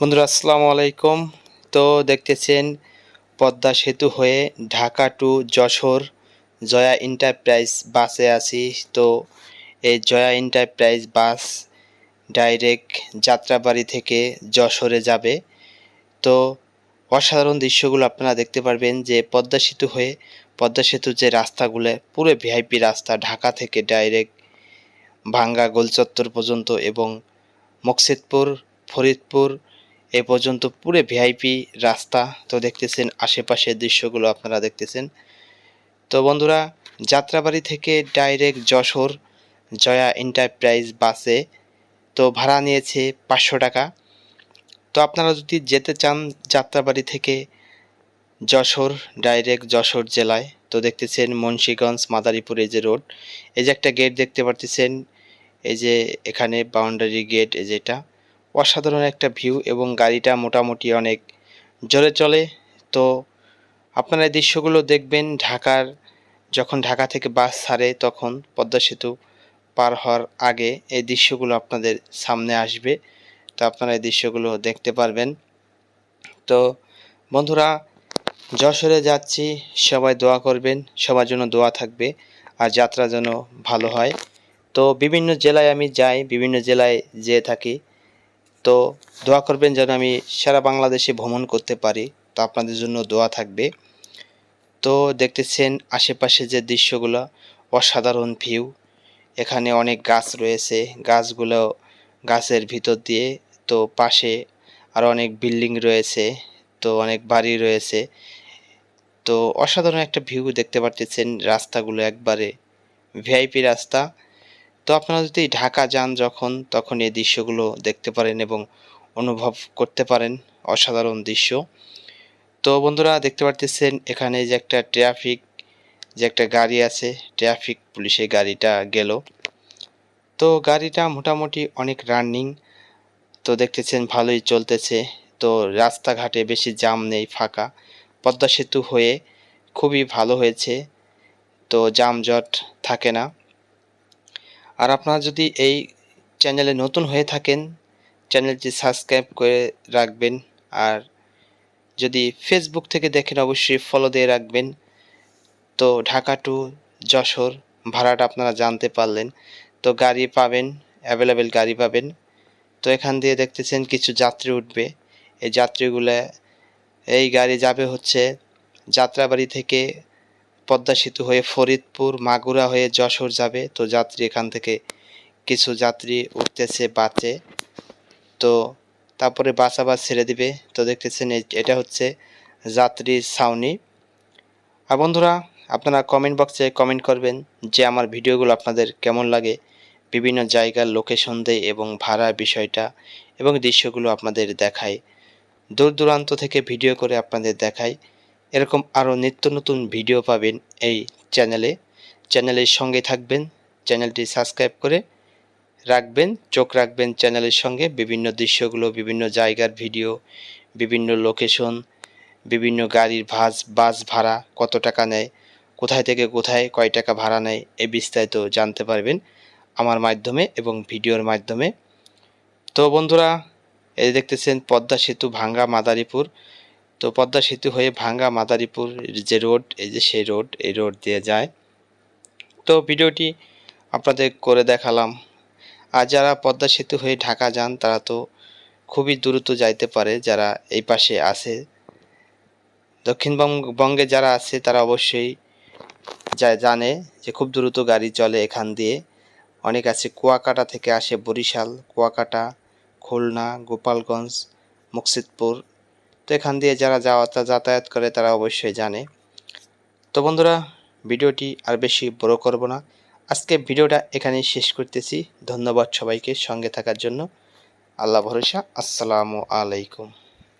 বন্ধুরা, আসসালামু আলাইকুম। তো দেখতেছেন, পদ্মা সেতু হয়ে ঢাকা টু যশোর জয়া এন্টারপ্রাইজ বাসে আছি। তো এই Joya enterprise bus direct Jatrabari থেকে যশোরে যাবে। তো অসাধারণ দৃশ্যগুলো আপনারা দেখতে পারবেন যে পদ্মা সেতু হয়ে, পদ্মা সেতুর যে রাস্তাগুলো, পুরো ভিআইপি রাস্তা ঢাকা থেকে ডাইরেক্ট ভাঙ্গা গোলচত্বর পর্যন্ত এবং মকসিদপুর, ফরিদপুর এ পর্যন্ত পুরো ভিআইপি রাস্তা তো দেখতেছেন, আশেপাশের দৃশ্যগুলো আপনারা দেখতেছেন। তো বন্ধুরা, যাত্রাবাড়ি থেকে ডাইরেক্ট যশোর জয়া এন্টারপ্রাইজ বাসে তো ভাড়া নিয়েছে পাঁচশো টাকা। তো আপনারা যদি যেতে চান যাত্রাবাড়ি থেকে যশোর ডাইরেক্ট যশোর জেলায়, তো দেখতেছেন মুন্সীগঞ্জ মাদারীপুর এই যে রোড এই যে একটা গেট দেখতে পারতেছেন, এই যে এখানে বাউন্ডারি গেট এই যেটা অসাধারণ একটা ভিউ এবং গাড়িটা মোটামুটি অনেক জোরে চলে। তো আপনারা এই দৃশ্যগুলো দেখবেন ঢাকার, যখন ঢাকা থেকে বাস ছাড়ে তখন পদ্মা সেতু পার হওয়ার আগে এই দৃশ্যগুলো আপনাদের সামনে আসবে। তো আপনারা এই দৃশ্যগুলো দেখতে পারবেন। তো বন্ধুরা, যশোরে যাচ্ছি, সবাই দোয়া করবেন, সবার জন্য দোয়া থাকবে আর যাত্রা যেন ভালো হয়। তো বিভিন্ন জেলায় আমি যাই, বিভিন্ন জেলায় যেয়ে থাকি। তো দোয়া করবেন যেন আমি সারা বাংলাদেশে ভ্রমণ করতে পারি। তো আপনাদের জন্য দোয়া থাকবে। তো দেখতেছেন আশেপাশে যে দৃশ্যগুলো, অসাধারণ ভিউ এখানে অনেক গাছ রয়েছে। গাছগুলো গাছের ভিতর দিয়ে তো পাশে আরও অনেক বিল্ডিং রয়েছে। তো অনেক বাড়ি রয়েছে। তো অসাধারণ একটা ভিউ দেখতে পারতেছেন রাস্তাগুলো একবারে। ভিআইপি রাস্তা। তো আপনারা যদি ঢাকা যান যখন, তখন এই দৃশ্যগুলো দেখতে পারেন এবং অনুভব করতে পারেন। অসাধারণ দৃশ্য। তো বন্ধুরা, দেখতে পারতেছেন এখানে যে একটা ট্রাফিক, যে একটা গাড়ি আছে, ট্রাফিক পুলিশের গাড়িটা গেল। তো গাড়িটা মোটামুটি অনেক রানিং, তো দেখতেছেন ভালোই চলতেছে। তো রাস্তাঘাটে বেশি জাম নেই, ফাঁকা। পদ্মা সেতু হয়ে খুবই ভালো হয়েছে। তো যানজট থাকে না। আর আপনারা যদি এই চ্যানেলে নতুন হয়ে থাকেন চ্যানেলটি সাবস্ক্রাইব করে রাখবেন। আর যদি ফেসবুক থেকে দেখেন, অবশ্যই ফলো দিয়ে রাখবেন। তো ঢাকা টু যশোর, ভাড়াটা আপনারা জানতে পারলেন। তো গাড়ি পাবেন অ্যাভেলেবেল গাড়ি পাবেন। তো এখান দিয়ে দেখতেছেন কিছু যাত্রী উঠবে। এই যাত্রীগুলো, এই গাড়ি যাবে হচ্ছে যাত্রাবাড়ি থেকে পদ্মা সেতু হয়ে ফরিদপুর মাগুরা হয়ে যশোর যাবে, তো যাত্রী এখান থেকে কিছু যাত্রী উঠতেছে বাসে। তো তারপরে বাস আবার ছেড়ে দিবে। তো দেখতেছেন এটা হচ্ছে যাত্রী ছাউনি। আর বন্ধুরা, আপনারা কমেন্ট বক্সে কমেন্ট করবেন যে আমার ভিডিওগুলো আপনাদের কেমন লাগে, বিভিন্ন জায়গার লোকেশন দেয় এবং ভাড়া বিষয়টা এবং দৃশ্যগুলো আপনাদের দেখায়। দূর দূরান্ত থেকে ভিডিও করে আপনাদের দেখায়। এরকম আরও নিত্য নতুন ভিডিও পাবেন এই চ্যানেলে। চ্যানেলের সঙ্গে থাকবেন, চ্যানেলটি সাবস্ক্রাইব করে রাখবেন, চোখ রাখবেন চ্যানেলের সঙ্গে। বিভিন্ন দৃশ্যগুলো, বিভিন্ন জায়গার ভিডিও, বিভিন্ন লোকেশন, বিভিন্ন গাড়ির ভাস বাস ভাড়া কত টাকা নেয়, কোথায় থেকে কোথায় কয় টাকা ভাড়া নেয়, এ বিস্তারিত জানতে পারবেন আমার মাধ্যমে এবং ভিডিওর মাধ্যমে। তো বন্ধুরা, এই দেখতেছেন পদ্মা সেতু ভাঙ্গা মাদারীপুর। তো পদ্মা সেতু হয়ে ভাঙ্গা মাদারীপুর যে রোড, এই যে সেই রোড, এই রোড দিয়ে যায়। তো ভিডিওটি আপনাদের করে দেখালাম। আর যারা পদ্মা সেতু হয়ে ঢাকা যান, তারা তো খুবই দ্রুত যাইতে পারে, যারা এই পাশে আছে। দক্ষিণবঙ্গে যারা আছে, তারা অবশ্যই যা, জানে যে খুব দ্রুত গাড়ি চলে এখান দিয়ে। অনেক আছে কুয়াকাটা থেকে আসে বরিশাল, কুয়াকাটা, খুলনা, গোপালগঞ্জ, মুকসিদপুর। তো এখান দিয়ে যারা যাওয়া যাতায়াত করে তারা অবশ্যই জানে। তো বন্ধুরা, ভিডিওটি আর বেশি বড় করব না। আজকে ভিডিওটা এখানেই শেষ করতেছি। ধন্যবাদ সবাইকে সঙ্গে থাকার জন্য। আল্লাহ ভরসা। আসসালামু আলাইকুম।